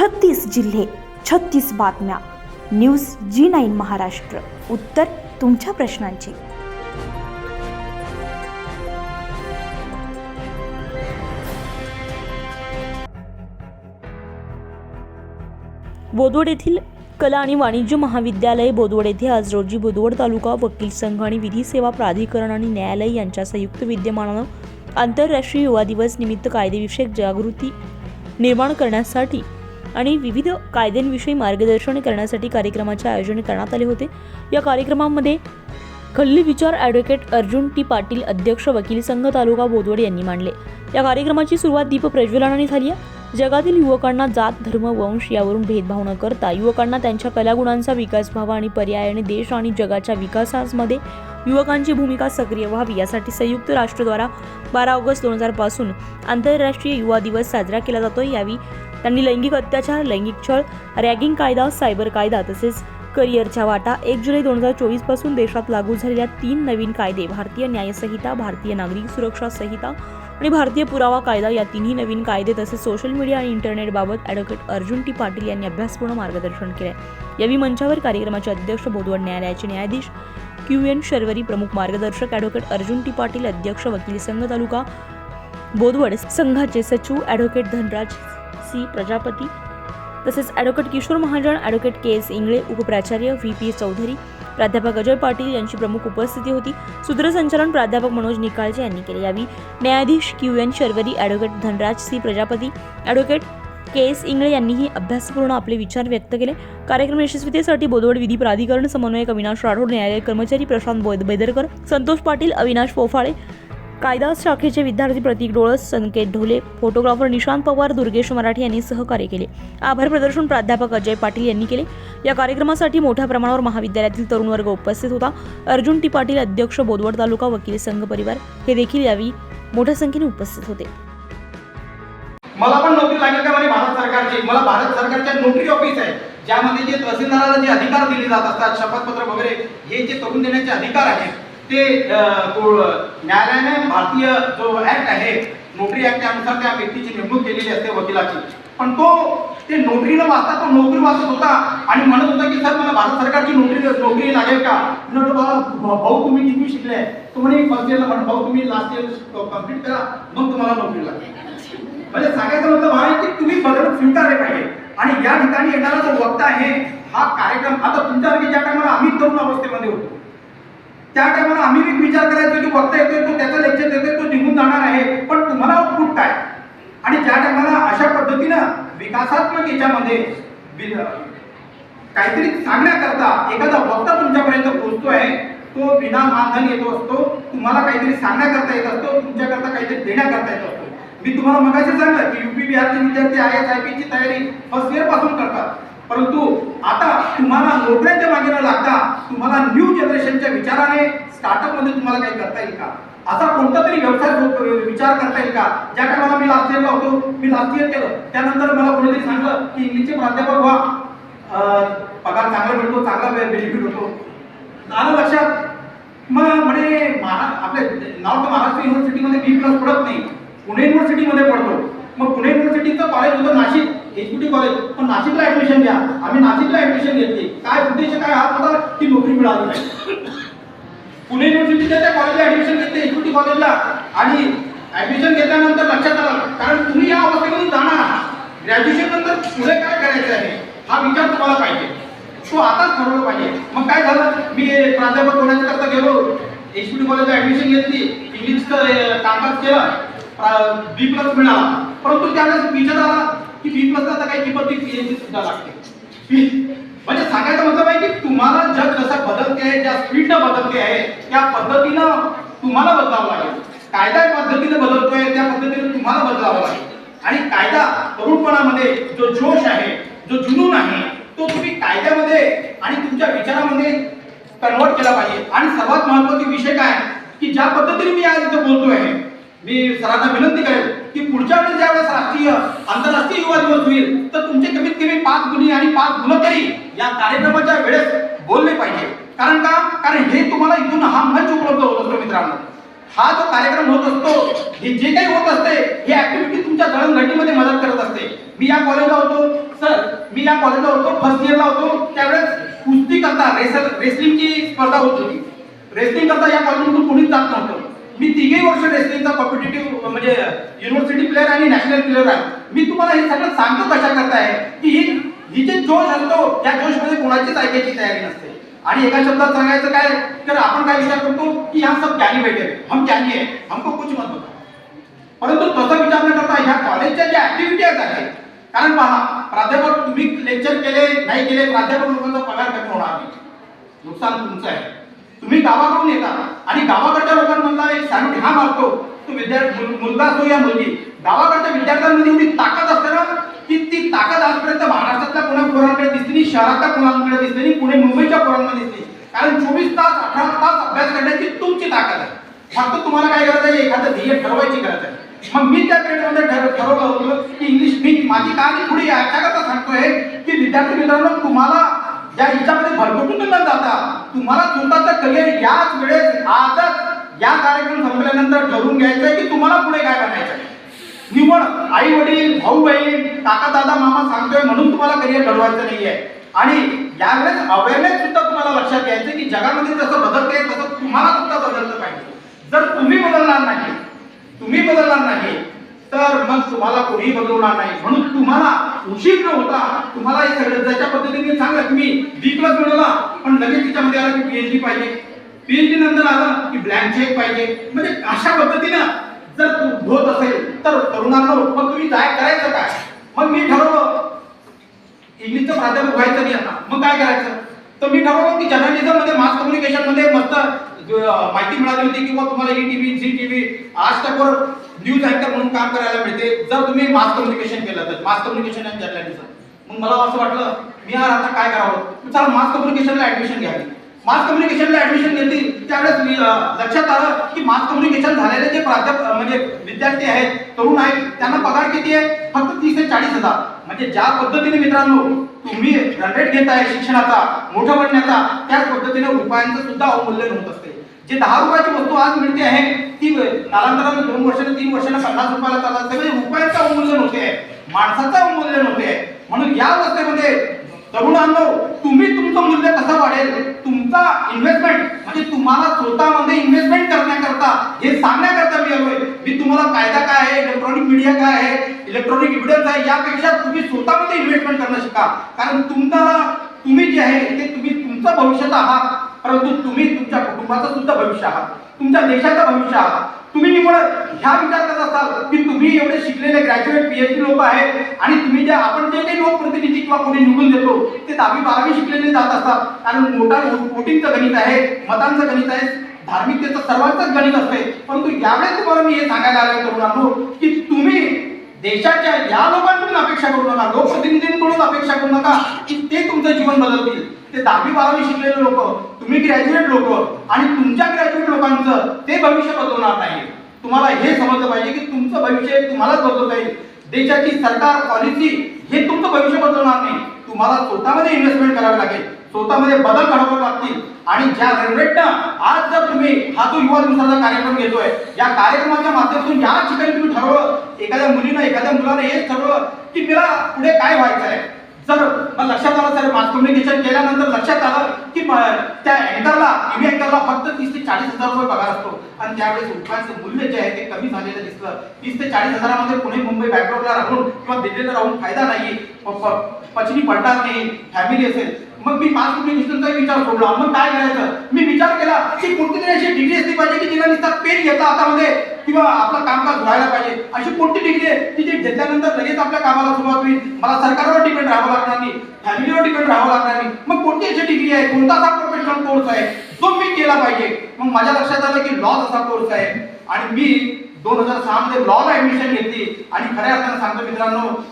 छत्तीस जिल्हे छत्तीस बातम्या. News G nine Maharashtra. उत्तर तुमच्या प्रश्नांची. बोदवड येथील कला आणि वाणिज्य महाविद्यालय बोदवड येथे आज रोजी बोदवड तालुका वकील संघ आणि विधी सेवा प्राधिकरण आणि न्यायालय यांच्या संयुक्त विद्यमानानं आंतरराष्ट्रीय युवा दिवस निमित्त कायदेविषयक जागृती निर्माण करण्यासाठी आणि विविध कायद्यांविषयी मार्गदर्शन करण्यासाठी कार्यक्रमाचे आयोजन करण्यात आले होते. या कार्यक्रमामध्ये खल्ली विचार ॲडव्होकेट अर्जुन टी. पाटील अध्यक्ष वकील संघ तालुका बोदवड यांनी मांडले. या कार्यक्रमाची सुरुवात दीप प्रज्वलनाने झाली आहे. जगातील युवकांना जात धर्म वंश यावरून भेदभाव न करता युवकांना त्यांच्या कलागुणांचा विकास व्हावा आणि पर्यायाने देश आणि जगाच्या विकासामध्ये युवकांची भूमिका सक्रिय व्हावी यासाठी संयुक्त राष्ट्रद्वारा बारा ऑगस्ट दोन हजारपासून आंतरराष्ट्रीय युवा दिवस साजरा केला जातो यावेळी त्यांनी लैंगिक अत्याचार लैंगिक छळ रॅगिंग कायदा सायबर कायदा तसेच करिअरच्या वाटा एक जुलै दोन हजार चोवीसपासून देशात लागू झालेल्या तीन नवीन कायदे भारतीय न्यायसंहिता भारतीय नागरिक सुरक्षा संहिता आणि भारतीय पुरावा कायदा या तिन्ही नवीन कायदे तसेच सोशल मीडिया आणि इंटरनेटबाबत ॲडव्होकेट अर्जुन टी पाटील यांनी अभ्यासपूर्ण मार्गदर्शन केले. यावेळी मंचावर कार्यक्रमाचे अध्यक्ष बोधवड न्यायालयाचे न्यायाधीश क्यू एन शर्वरी प्रमुख मार्गदर्शक ॲडव्होकेट अर्जुन टी पाटील अध्यक्ष वकील संघ तालुका बोधवड संघाचे सचिव ॲडव्होकेट धनराज सी प्रजापती तसेच advocate Kishor Mahajan advocate K S Ingale उपप्राचार्य V P Chaudhari प्राध्यापक अजय पाटील यांची प्रमुख उपस्थिती होती. सूत्रसंचालन प्राध्यापक मनोज निकाळजे यांनी केले. यावेळी न्यायाधीश Q N Sharvari advocate Dhanraj C Prajapati advocate K S Ingale यांनीही अभ्यासपूर्ण आपले विचार व्यक्त केले. कार्यक्रम यशस्वीतेसाठी बोदवड विधी प्राधिकरण समन्वयक अविनाश राठोड न्यायालय कर्मचारी प्रशांत बैदरकर संतोष पाटील अविनाश पोफाळे कायदा शाखेचे विद्यार्थी प्रतीक डोळस संकेत ढोले फोटोग्राफर निशांत पवार दुर्गेश मराठे यांनी सहकार्य केले. आभार प्रदर्शन प्राध्यापक अजय पाटील यांनी केले. या कार्यक्रमासाठी मोठ्या प्रमाणावर महाविद्यालयातील तरुण वर्ग उपस्थित होता. अर्जुन टी. पाटील अध्यक्ष बोदवड तालुका वकील संघ परिवार हे देखील यावेळी मोठ्या संख्येने उपस्थित होते. मला पण नोकरी लागेल का म्हणे भारत सरकारची? मला भारत सरकारच्या नोकरी ऑफिस आहे. ज्यामध्ये जे तहसीलदाराला जे अधिकार दिले जात असतात शपथपत्र वगैरे हे जे करून देण्याचे अधिकार आहेत ते अं, न्यायालयाने भारतीय जो ऍक्ट आहे नोकरी ऍक्ट त्यानुसार त्या व्यक्तीची नेमणूक केलेली असते वकिलाची. पण तो ते नोकरी न वाचता तो नोकरी वाचत होता आणि म्हणत होता की सर मला भारत सरकारची नोकरी नोकरी लागेल का? मी बाबा भाऊ तुम्ही किती शिकले तो म्हणे फर्स्ट इयरला म्हणा भाऊ तुम्ही लास्ट इयर कंप्लीट करा मग तुम्हाला नोकरी लागेल. म्हणजे सांगायचं मतलब हा की तुम्ही बदल स्वीकारले पाहिजे. आणि या ठिकाणी येणारा जो वक्ता आहे हा कार्यक्रम आता तुमच्यासारखे ज्या टायमाला आम्ही तरुण अवस्थेमध्ये होतो. त्या टायमाला आम्ही एक विचार करायचो की वक्ता येतोय तो त्याचं लेक्चर देतोय तो निघून जाणार आहे. पण तुम्हाला आउटपुट काय? आणि ज्या टायमाला अशा पद्धतीनं विकासात्मक याच्यामध्ये काहीतरी सांगण्याकरता एखादा वक्ता तुमच्यापर्यंत पोहोचतोय तो विना मानधन येतो असतो तुम्हाला काहीतरी सांगण्याकरता येत असतो तुमच्याकरता काहीतरी देण्याकरता येत असतो. मी तुम्हाला मगाशी सांगितलं की युपी बिहारचे विद्यार्थी आय एस आय पीची तयारी फर्स्ट इयरपासून करतात. परंतु आता तुम्हाला नोकऱ्यांच्या मागे न लागता तुम्हाला न्यू जनरेशनच्या विचाराने स्टार्टअपमध्ये तुम्हाला काही करता येईल का? असा कोणता तरी व्यवसाय विचार करता येईल का? ज्या टायमाला मी लास्ट इयरला होतो मी लास्ट इयर केलं. त्यानंतर मला कोणीतरी सांगलं की इंग्लिशचे प्राध्यापक व्हा. पगार चांगला मिळतो चांगला बेनिफिट होतो. आलं लक्षात? मग म्हणे महाराष्ट्र आपले नॉर्थ महाराष्ट्र युनिव्हर्सिटीमध्ये बी प्लस पडत नाही. पुणे युनिव्हर्सिटीमध्ये पडतो. मग पुणे युनिव्हर्सिटीचं कॉलेज होतं नाशिक. एच कॉलेज पण नाशिकला ऍडमिशन घ्या. आम्ही नाशिकला ऍडमिशन घेतली. काय उद्देश काय हा होता की नोकरी मिळाली नाही. पुणे युनिव्हर्सिटीच्या त्या कॉलेजला ऍडमिशन घेतले एच कॉलेजला आणि ऍडमिशन घेतल्यानंतर लक्षात आलं कारण तुम्ही या अवस्थेमधून जाणार. आहात ग्रॅज्युएशन नंतर पुढे काय करायचं आहे? हा विचार तुम्हाला पाहिजे. तो आताच ठरवलं पाहिजे. मग काय झालं? मी प्राध्यापक होण्याच्या करता गेलो. एच डी कॉलेजला ऍडमिशन घेतली. इंग्लिशचं कामकाज केलं. बी प्लस मिळाला. परंतु त्यावेळेस विचार आला की बी प्लस आता काही किंमत पीएचडी सुद्धा लागते. म्हणजे सांगायचं मतलब आहे की तुम्हाला जग जसं बदलते आहे ज्या स्पीडनं बदलते आहे त्या पद्धतीनं तुम्हाला बदलावं लागेल. कायदा पद्धतीने बदलतोय त्या पद्धतीने तुम्हाला बदलावं लागेल. आणि कायदा तरुणपणामध्ये जो जोश आहे जो जुनून आहे तो तुम्ही कायद्यामध्ये आणि तुमच्या विचारामध्ये कन्वर्ट केला पाहिजे. आणि सर्वात महत्त्वाचा विषय काय की ज्या पद्धतीने मी आज इथं बोलतोय मी सरांना विनंती करेल की पुढच्या वेळेस ज्यावेळेस राष्ट्रीय आंतरराष्ट्रीय युवा दिवस होईल तर तुमचे कमीत कमी पाच गुणी आणि पाच गुण तरी या कार्यक्रमाच्या वेळेस बोलले पाहिजे. कारण का? कारण हे तुम्हाला इथून हा मंच उपलब्ध होत असतो मित्रांनो. हा जो कार्यक्रम होत असतो हे जे काही होत असते ही ऍक्टिव्हिटी तुमच्या जळणघटीमध्ये मदत करत असते. मी या कॉलेजला होतो सर मी या कॉलेजला होतो फर्स्ट इयरला होतो. त्यावेळेस कुस्ती करता रेसल रेसलिंगची स्पर्धा होत होती. रेसलिंग करता या कॉलेजमधून कोणीच जात नव्हतं. मी तिघी वर्ष रेसलिंगचा कॉम्पिटेटिव्ह म्हणजे युनिव्हर्सिटी प्लेअर आणि नॅशनल प्लेअर आहे. मी तुम्हाला हे सगळं सांगतो कशा करताय. की ही ही जे जोश असतो त्या जोशमध्ये कोणाचीच ऐकायची तयारी नसते. आणि एका शब्दात सांगायचं काय तर आपण काय विचार करतो की ह्या सब ज्ञानी बैठे हम ज्ञानी आहे हमको कुछ मत होता परंतु तसं विचार न करता ह्या कॉलेजच्या ज्या ऍक्टिव्हिटीज आहेत कारण पहा प्राध्यापक तुम्ही लेक्चर केले नाही केले प्राध्यापक लोकांचा पगार कमी होणार नाही. नुकसान तुमचं आहे. तुम्ही गावाकडून येता. आणि गावाकडच्या लोकांमधला एक सॅल्यूट हा मारतो तो विद्यार्थी मुलगा असो या मुलगी. गावाकडच्या विद्यार्थ्यांमध्ये एवढी ताकद असते ना की ती ताकद आजपर्यंत महाराष्ट्रातल्या पुण्या पोरांकडे दिसली नाही शहरातल्या पोरांकडे दिसली नाही पुणे मुंबईच्या पोरांमध्ये दिसली कारण चोवीस तास अठरा तास अभ्यास करण्याची तुमची ताकद आहे. फक्त तुम्हाला काय गरज आहे? एखादं ध्येय ठरवायची गरज आहे. मग मी त्या पिरियडमध्ये ठरवलं होतं की इंग्लिश मी माझी कहाणी पुढे याच्याकरता सांगतोय की विद्यार्थी मित्रांनो तुम्हाला या हिच्यामध्ये भरभरून न जाता. तुम्हाला स्वतःचं करिअर याच वेळेस आजच या कार्यक्रम संपल्यानंतर ठरवून घ्यायचं आहे की तुम्हाला पुढे काय बनायचं आहे निवड आई वडील भाऊ बहीण काका दादा मामा सांगतोय म्हणून तुम्हाला करिअर घडवायचं नाहीये. आणि यावेळेस अवेअरनेस सुद्धा तुम्हाला लक्षात घ्यायचं की जगामध्ये जसं बदलते तसं तुम्हाला सुद्धा बदललं पाहिजे. जर तुम्ही बदलणार नाही तुम्ही बदलणार नाही तर मग तुम्हाला कोणी बदलवणार नाही. म्हणून तुम्हाला उशीर न होता तुम्हाला हे सगळं ज्याच्या पद्धतीने सांगा तुम्ही. बी प्लस मिळवला पण लगेच तिच्यामध्ये आला की पीएचडी पाहिजे. पीएचडी नंतर आलं की ब्लँक चेक पाहिजे. म्हणजे अशा पद्धतीनं जर तू होत असेल तर तरुणांना मग तुम्ही काय करायचं काय? मग मी ठरवलं इंग्लिशचं प्राध्यापक व्हायचं नाही आता. मग काय करायचं? तर मी ठरवलं की जर्नलिझममध्ये मास कम्युनिकेशनमध्ये माहिती मिळाली होती किंवा तुम्हाला ई टीव्ही झी टीव्ही आज तकवर न्यूज अँकर म्हणून काम करायला मिळते. जर तुम्ही मास कम्युनिकेशन केलं तर मास कम्युनिकेशन अँड जर्नलिझम मग मला असं वाटलं मी यार आता काय करावं? चला मास कम्युनिकेशनला ऍडमिशन घ्यावी मास कम्युनिकेशनला ऍडमिशन घेतली त्यावेळेस मी, लक्षात आलं की मास कम्युनिकेशन झालेले जे प्राध्यापक म्हणजे विद्यार्थी आहेत तरुण आहेत त्यांना पगार किती आहे? फक्त तीस ते चाळीस हजार. म्हणजे ज्या पद्धतीने मित्रांनो तुम्ही रन घेताय शिक्षणाचा मोठं बनण्याचा त्याच पद्धतीने रुपयांचं सुद्धा अवमूल्यन होत असते. जे दहा रुपयाची वस्तू आज मिळते आहे ती कालांतराने दोन वर्षाने तीन वर्षाने पन्नास रुपयाला चालत असते म्हणजे रुपयांचं अवमूल्यन होते. आहे माणसाचं अवमूल्यन होते. आहे म्हणून या अवस्थेमध्ये तरुणांनो तुम्ही तुमचं मूल्य कसं वाढेल? तुमचा इन्व्हेस्टमेंट म्हणजे तुम्हाला स्वतःमध्ये इन्व्हेस्टमेंट करण्याकरता हे सांगण्याकरता मी आलोय. मी तुम्हाला कायदा काय आहे इलेक्ट्रॉनिक मीडिया काय आहे इलेक्ट्रॉनिक इव्हिडन्स आहे यापेक्षा तुम्ही स्वतःमध्ये इन्व्हेस्टमेंट करणं शिका. कारण तुम्हाला तुम्ही जे आहे ते तुम्ही तुमचं भविष्यात आहात परंतु तुम्ही तुमच्या कुटुंबाचं सुद्धा भविष्य आहात. तुमच्या देशाचं भविष्य आहात. तुम्ही निवड ह्या विचार करत असाल की तुम्ही एवढे शिकलेले ग्रॅज्युएट पीएचडी लोक आहेत आणि तुम्ही जे आपण जे काही लोकप्रतिनिधी किंवा कोणी निवडून देतो ते दहावी बारावी शिकलेले जात असतात. कारण मोठा वोटिंगचं गणित आहे मतांचं गणित आहे धार्मिकतेचं सर्वांचंच गणित असते. परंतु यावेळेस तुम्हाला मी हे सांगायला आलोय तरुणांनो की तुम्ही देशाच्या या लोकांकडून अपेक्षा करू नका लोकप्रतिनिधींकडून अपेक्षा करू नका की ते तुमचं जीवन बदलतील. ते दहावी बारावी शिकलेले लोक तुम्ही ग्रॅज्युएट लोक आणि तुमच्या ग्रॅज्युएट लोकांचं ते भविष्य बदलणार नाही. तुम्हाला हे समजलं पाहिजे की तुमचं भविष्य तुम्हालाच बदलता येईल देशाची सरकार पॉलिसी हे तुमचं भविष्य बदलणार नाही. तुम्हाला स्वतःमध्ये इन्व्हेस्टमेंट करावी लागेल. स्वतःमध्ये बदल घडवावे लागतील. आणि ज्या रेल्वेटनं आज जर तुम्ही हा जो युवा दिवसाचा कार्यक्रम घेतोय या कार्यक्रमाच्या माध्यमातून या ठिकाणी तुम्ही ठरवलं एखाद्या मुलीनं एखाद्या मुलानं हेच ठरवलं की मला पुढे काय व्हायचं आहे जर मग लक्षात आलं सर मास कम्युनिकेशन केल्यानंतर लक्षात आलं की त्या अँकरला टीव्ही अँकरला फक्त तीस ते चाळीस हजार रुपये पगार असतो. आणि त्यावेळेस रुपयाचं मूल्य जे आहे ते कमी झालेलं दिसलं. तीस ते चाळीस हजारामध्ये पुणे मुंबई बँगलोरला राहून किंवा दिल्लीला राहून फायदा नाही. पचनी पडणार नाही. फॅमिली असेल. मग मी मास कम्युनिकेशनचा विचार सोडला. मग काय करायचं? मी विचार केला की कोणती तरी अशी डिग्री असली पाहिजे की जिला नुसता पेन घेता हातामध्ये? किंवा आपलं कामकाज व्हायला पाहिजे. अशी कोणती डिग्री आहे? की जी घेतल्यानंतर लगेच आपल्या कामाला सुरुवात होईल. मला सरकारवर डिपेंड राहावं लागणार नाही. फॅमिलीवर डिपेंड राहावं लागणार नाही. मग कोणती अशी डिग्री आहे? कोणता असा प्रोफेशनल कोर्स आहे? जो मी केला पाहिजे. मग माझ्या लक्षात आलं की लॉ असा कोर्स आहे. आणि मी दोन हजार सहा मध्ये लॉला ऍडमिशन घेतली. आणि खऱ्या अर्थानं सांगतो मित्रांनो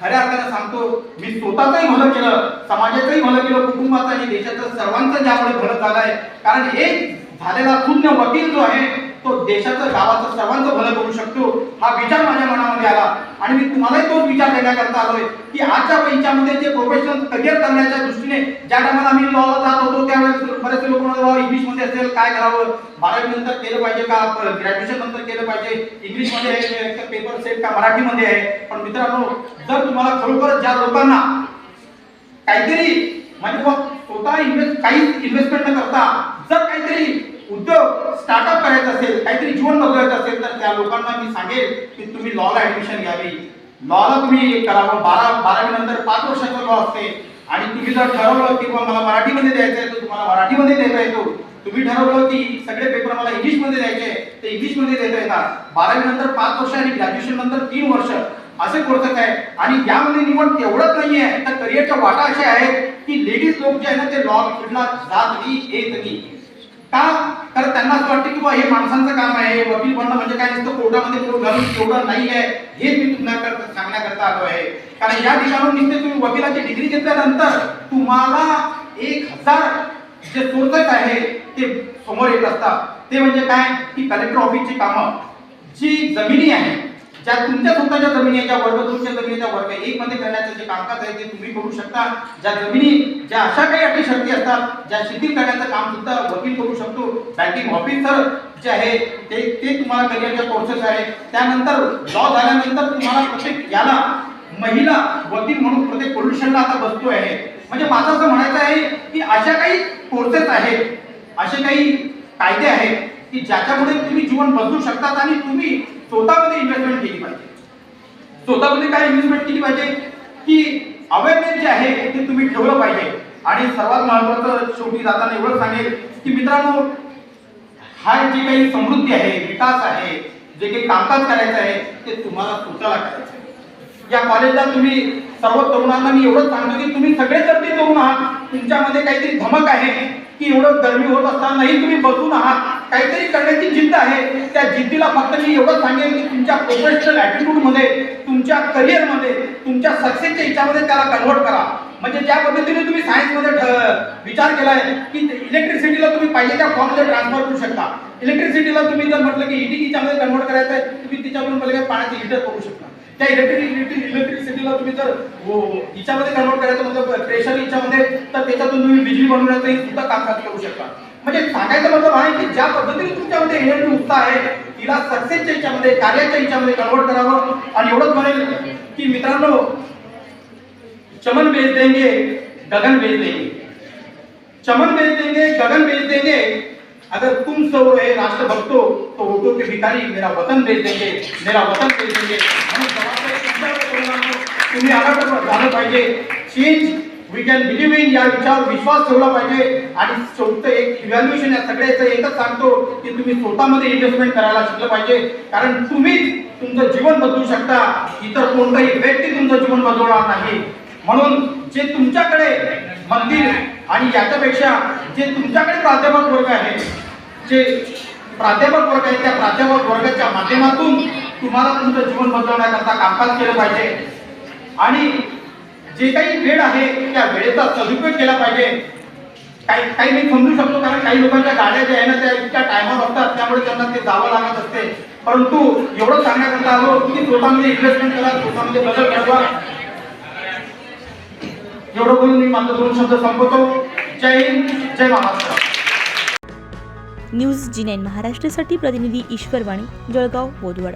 खऱ्या अर्थानं सांगतो मी स्वतःचंही भलं केलं. समाजाचंही भलं केलं. कुटुंबाचं आणि देशाचं सर्वांचं ज्यामुळे भलं झालंय. कारण एक झालेला शून्य वकील जो आहे तो देशाचं गावाचं सर्वांचं भलं करू शकतो हा विचार माझ्या मनामध्ये आला. आणि मी तुम्हालाही तोच विचार देण्याकरता आलोय की आजच्या याच्यामध्ये जे प्रोफेशनल करिअर करण्याच्या दृष्टीने ज्या टायमाला आम्ही लॉला जात होतो त्यावेळेस बरेचसे लोक म्हणत इंग्लिशमध्ये असेल काय करावं? बारावी नंतर केलं पाहिजे का? ग्रॅज्युएशन नंतर केलं पाहिजे? इंग्लिशमध्ये आहे पेपर सेट का मराठीमध्ये आहे? पण मित्रांनो जर तुम्हाला खरोखर ज्या लोकांना काहीतरी म्हणजे बुवा स्वतः इन्व्हेस्ट काहीच इन्व्हेस्टमेंट न करता जर काहीतरी उद्योग स्टार्टअप करायचं असेल काहीतरी जीवन बदलायचं असेल तर त्या लोकांना मी सांगेल की तुम्ही लॉला ऍडमिशन घ्यावी. लॉला तुम्ही करावं बारा बारावी नंतर पाच वर्षाचा लॉ असते. आणि तुम्ही जर ठरवलं की मला मराठीमध्ये द्यायचं आहे तर तुम्हाला मराठीमध्ये देता येतो. तुम्ही ठरवलं की सगळे पेपर मला इंग्लिशमध्ये द्यायचे आहे, ते इंग्लिशमध्ये देता येतात. बारावी नंतर पाच वर्ष आणि ग्रॅज्युएशन नंतर तीन वर्ष असे कोर्सेस आहे आणि यामध्ये निवड तेवढंच नाही आहे तर करिअरच्या वाटा अशा आहेत की लेडीज लोक जे आहे ना ते लॉ फील्डला जात नाही येत नाही. का? तर त्यांना असं वाटतं की बुवा हे माणसांचं काम आहे वकील बनणं म्हणजे काय नसतं? कोर्टामध्ये कोर्ट घालून तेवढं नाही आहे. हे मी तुम्हाला सांगण्याकरता आलो आहे. कारण या ठिकाणून निघते तुम्ही वकिलाची डिग्री घेतल्यानंतर तुम्हाला एक हजार जे सोर्सेस आहे ते समोर येत असतात. ते म्हणजे काय? की कलेक्टर ऑफिसची कामं. जी जमिनी आहे ज्या तुमच्या स्वतःच्या जमिनी आहे ज्या वर्ग दोनच्या जमिनीच्या वर्ग एक मध्ये करण्याचं जे कामकाज आहे ते तुम्ही करू शकता. ज्या जमिनी ज्या अशा काही अटी शर्ती असतात ज्या शिथिल करण्याचं काम सुद्धा वकील करू शकतो. बँकिंग ऑफिसर जे आहे ते ते तुम्हाला करिअरच्या कोर्सेस आहे. त्यानंतर लॉ झाल्यानंतर तुम्हाला प्रत्येक याला महिला वकील म्हणून प्रत्येक पोल्युशनला आता बसतो आहे. म्हणजे माझं असं म्हणायचं आहे की अशा काही कोर्सेस आहेत असे काही कायदे आहेत की ज्याच्यामुळे तुम्ही जीवन बदलू शकतात आणि तुम्ही स्वतःमध्ये इन्व्हेस्टमेंट केली पाहिजे. स्वतःमध्ये काय इन्व्हेस्टमेंट केली पाहिजे? की अवेअरनेस जे आहे ते तुम्ही ठेवलं पाहिजे. आणि सर्वात महत्वाचं शेवटी जाताना एवढं सांगेल की मित्रांनो हा जी काही समृद्धी आहे विकास आहे जे काही कामकाज करायचं आहे ते तुम्हाला स्वतःला करायचं आहे. या कॉलेजला तुम्ही सर्व तरुणांना मी एवढंच सांगतो की तुम्ही सगळे जर ते तरुण आहात तुमच्यामध्ये काहीतरी धमक आहे की एवढं गरमी होत असतानाही तुम्ही बसून आहात. काहीतरी करण्याची जिद्द आहे. त्या जिद्दीला फक्त मी एवढं सांगेन की तुमच्या प्रोफेशनल ॲटिट्यूडमध्ये तुमच्या करिअरमध्ये तुमच्या सक्सेसच्या याच्यामध्ये त्याला कन्व्हर्ट करा. म्हणजे ज्या पद्धतीने तुम्ही सायन्समध्ये विचार विचार केलाय की इलेक्ट्रिसिटीला तुम्ही पाहिजे त्या फॉर्ममध्ये ट्रान्सफर करू शकता. इलेक्ट्रिसिटीला तुम्ही जर म्हटलं की हिटिंग हिच्यामध्ये कन्व्हर्ट करायचं आहे तुम्ही तिच्यावरून पहिले पाण्याचे हिटर करू शकता. त्या इलेक्ट्रिक इलेक्ट्रिसिटीला तुम्ही जर हो, हो, हिच्यामध्ये कन्वर्ट करायचं म्हणजे प्रेशर हिच्यामध्ये तर त्याच्यातून तुम्ही बिजली बनवण्याचं हे सुद्धा कामकाज करू शकता. म्हणजे सांगायचं मतलब आहे की ज्या पद्धतीने तुमच्यामध्ये एनर्जी उत्साह आहे तिला सक्सेसच्या हिच्यामध्ये कार्याच्या हिच्यामध्ये कन्वर्ट करावं आणि एवढंच म्हणेल की मित्रांनो चमन बेच देंगे गगन बेच देंगे. चमन बेच देंगे गगन बेच देंगे अगर तुम सब रहे राष्ट्रभक्तो तो वोटों के भिखारी मेरा वतन भेज देंगे मेरा वतन भेज देंगे। तुम्ही अलर्ट झालं पाहिजे change we can believe in या विचारावर विश्वास ठेवला पाहिजे। आणि चौथं एक इव्हॅल्युएशन या सगळ्याचं एकच सांगतो की तुम्ही स्वतःमध्ये इन्व्हेस्टमेंट करायला शिकलं पाहिजे. कारण तुम्हीच तुमचं जीवन बदलू शकता. इतर कोणताही व्यक्ती तुमचं जीवन बदलवणार नाही. म्हणून जे तुमच्याकडे मंदिर आणि याच्यापेक्षा जे तुमच्याकडे प्राध्यापक वर्ग आहे जे प्राध्यापक वर्ग आहे त्या प्राध्यापक वर्गाच्या माध्यमातून तुम्हाला तुमचं जीवन बदलवण्याकरता कामकाज केलं पाहिजे. आणि जे काही वेळ आहे त्या वेळेचा सदुपयोग केला पाहिजे. काही काही मी समजू शकतो कारण काही लोकांच्या गाड्या ज्या आहे ना त्या इतक्या टायमावर असतात त्यामुळे त्यांना ते जावं लागत असते. परंतु एवढं सांगण्याकरता आलो की स्वतःमध्ये इन्व्हेस्टमेंट करा स्वतःमध्ये बदल घडवा. एवढं बोलून मी माझं दोन शब्द संपवतो. जय हिंद जय महाराष्ट्र. न्यूज जी नाईन महाराष्ट्रासाठी प्रतिनिधी ईश्वरवाणी जळगाव बोदवड